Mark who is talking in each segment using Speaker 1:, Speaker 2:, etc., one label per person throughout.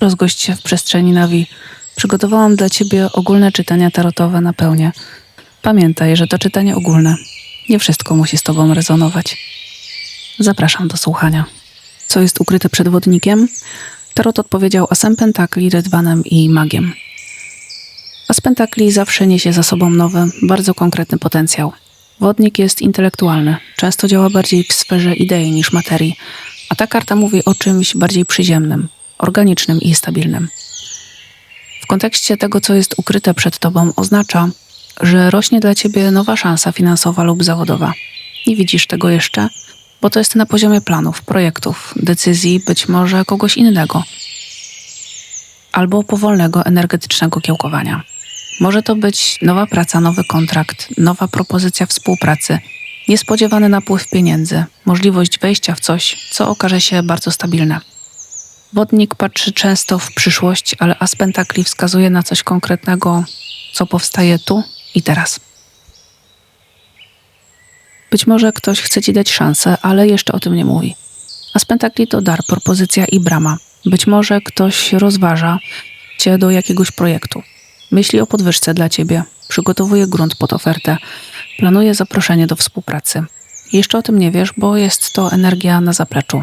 Speaker 1: Rozgość się w przestrzeni Nawi. Przygotowałam dla ciebie ogólne czytania tarotowe na pełnię. Pamiętaj, że to czytanie ogólne. Nie wszystko musi z tobą rezonować. Zapraszam do słuchania. Co jest ukryte przed wodnikiem? Tarot odpowiedział asem pentakli, rydwanem i magiem. As pentakli zawsze niesie za sobą nowy, bardzo konkretny potencjał. Wodnik jest intelektualny, często działa bardziej w sferze idei niż materii, a ta karta mówi o czymś bardziej przyziemnym, organicznym i stabilnym. W kontekście tego, co jest ukryte przed tobą, oznacza, że rośnie dla ciebie nowa szansa finansowa lub zawodowa. Nie widzisz tego jeszcze, bo to jest na poziomie planów, projektów, decyzji, być może kogoś innego, albo powolnego energetycznego kiełkowania. Może to być nowa praca, nowy kontrakt, nowa propozycja współpracy, niespodziewany napływ pieniędzy, możliwość wejścia w coś, co okaże się bardzo stabilne. Wodnik patrzy często w przyszłość, ale as pentakli wskazuje na coś konkretnego, co powstaje tu i teraz. Być może ktoś chce ci dać szansę, ale jeszcze o tym nie mówi. As pentakli to dar, propozycja i brama. Być może ktoś rozważa cię do jakiegoś projektu. Myśli o podwyżce dla ciebie, przygotowuje grunt pod ofertę, planuje zaproszenie do współpracy. Jeszcze o tym nie wiesz, bo jest to energia na zapleczu.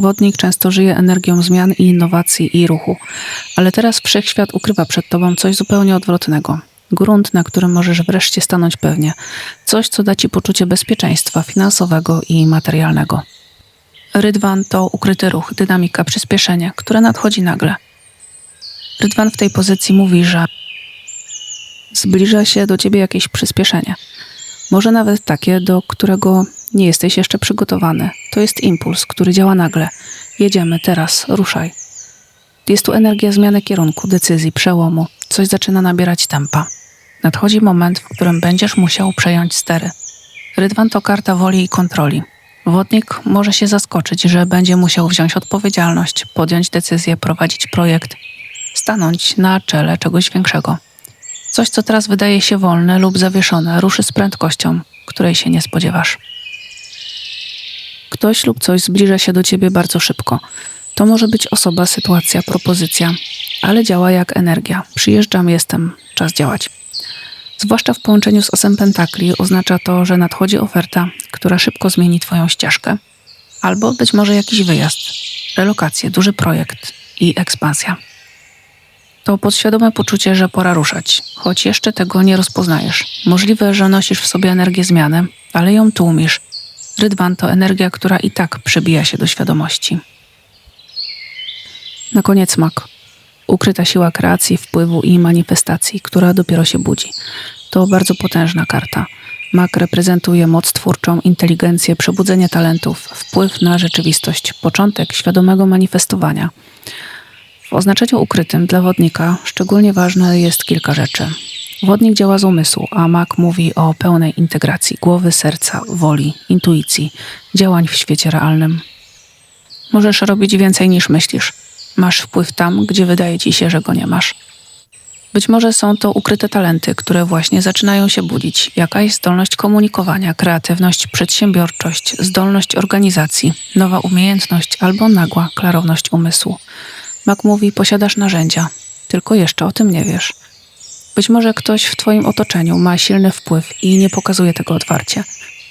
Speaker 1: Wodnik często żyje energią zmian i innowacji i ruchu, ale teraz wszechświat ukrywa przed tobą coś zupełnie odwrotnego. Grunt, na którym możesz wreszcie stanąć pewnie. Coś, co da ci poczucie bezpieczeństwa finansowego i materialnego. Rydwan to ukryty ruch, dynamika, przyspieszenie, które nadchodzi nagle. Rydwan w tej pozycji mówi, że zbliża się do ciebie jakieś przyspieszenie. Może nawet takie, do którego nie jesteś jeszcze przygotowany. To jest impuls, który działa nagle. Jedziemy teraz, ruszaj. Jest tu energia zmiany kierunku, decyzji, przełomu. Coś zaczyna nabierać tempa. Nadchodzi moment, w którym będziesz musiał przejąć stery. Rydwan to karta woli i kontroli. Wodnik może się zaskoczyć, że będzie musiał wziąć odpowiedzialność, podjąć decyzję, prowadzić projekt, stanąć na czele czegoś większego. Coś, co teraz wydaje się wolne lub zawieszone, ruszy z prędkością, której się nie spodziewasz. Ktoś lub coś zbliża się do ciebie bardzo szybko. To może być osoba, sytuacja, propozycja, ale działa jak energia. Przyjeżdżam, jestem, czas działać. Zwłaszcza w połączeniu z osem pentakli oznacza to, że nadchodzi oferta, która szybko zmieni Twoją ścieżkę, albo być może jakiś wyjazd, relokacje, duży projekt i ekspansja. To podświadome poczucie, że pora ruszać, choć jeszcze tego nie rozpoznajesz. Możliwe, że nosisz w sobie energię zmiany, ale ją tłumisz. Rydwan to energia, która i tak przebija się do świadomości. Na koniec mak. Ukryta siła kreacji, wpływu i manifestacji, która dopiero się budzi. To bardzo potężna karta. Mak reprezentuje moc twórczą, inteligencję, przebudzenie talentów, wpływ na rzeczywistość, początek świadomego manifestowania. W oznaczeniu ukrytym dla wodnika szczególnie ważne jest kilka rzeczy. Wodnik działa z umysłu, a mak mówi o pełnej integracji głowy, serca, woli, intuicji, działań w świecie realnym. Możesz robić więcej niż myślisz. Masz wpływ tam, gdzie wydaje ci się, że go nie masz. Być może są to ukryte talenty, które właśnie zaczynają się budzić. Jakaś zdolność komunikowania, kreatywność, przedsiębiorczość, zdolność organizacji, nowa umiejętność albo nagła klarowność umysłu. Mak mówi: Posiadasz narzędzia, tylko jeszcze o tym nie wiesz. Być może ktoś w Twoim otoczeniu ma silny wpływ i nie pokazuje tego otwarcie.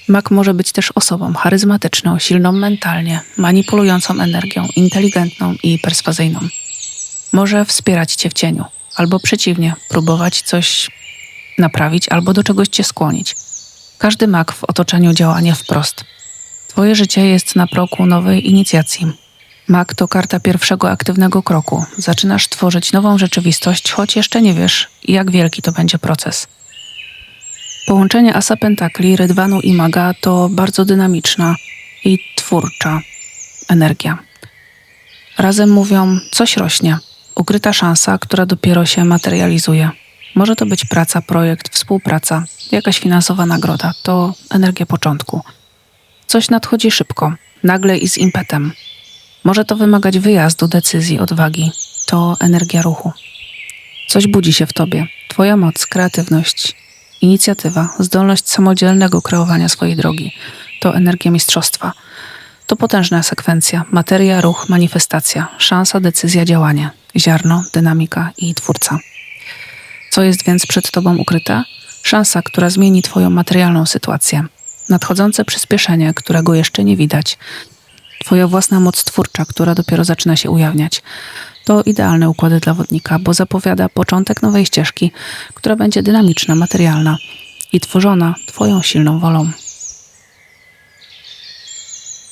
Speaker 1: Mak może być też osobą charyzmatyczną, silną mentalnie, manipulującą energią, inteligentną i perswazyjną. Może wspierać Cię w cieniu, albo przeciwnie, próbować coś naprawić albo do czegoś Cię skłonić. Każdy mak w otoczeniu działa nie wprost. Twoje życie jest na progu nowej inicjacji, Mak to karta pierwszego aktywnego kroku. Zaczynasz tworzyć nową rzeczywistość, choć jeszcze nie wiesz, jak wielki to będzie proces. Połączenie Asa Pentakli, Rydwanu i Maga to bardzo dynamiczna i twórcza energia. Razem mówią, coś rośnie, ukryta szansa, która dopiero się materializuje. Może to być praca, projekt, współpraca, jakaś finansowa nagroda. To energia początku. Coś nadchodzi szybko, nagle i z impetem. Może to wymagać wyjazdu, decyzji, odwagi. To energia ruchu. Coś budzi się w tobie. Twoja moc, kreatywność, inicjatywa, zdolność samodzielnego kreowania swojej drogi. To energia mistrzostwa. To potężna sekwencja. Materia, ruch, manifestacja, szansa, decyzja, działanie, ziarno, dynamika i twórca. Co jest więc przed Tobą ukryte? Szansa, która zmieni Twoją materialną sytuację. Nadchodzące przyspieszenie, którego jeszcze nie widać. Twoja własna moc twórcza, która dopiero zaczyna się ujawniać. To idealne układy dla wodnika, bo zapowiada początek nowej ścieżki, która będzie dynamiczna, materialna i tworzona Twoją silną wolą.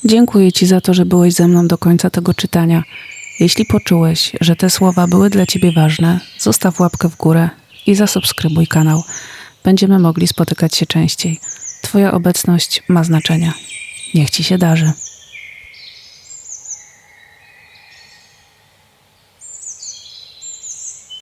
Speaker 1: Dziękuję Ci za to, że byłeś ze mną do końca tego czytania. Jeśli poczułeś, że te słowa były dla Ciebie ważne, zostaw łapkę w górę i zasubskrybuj kanał. Będziemy mogli spotykać się częściej. Twoja obecność ma znaczenie. Niech Ci się darzy.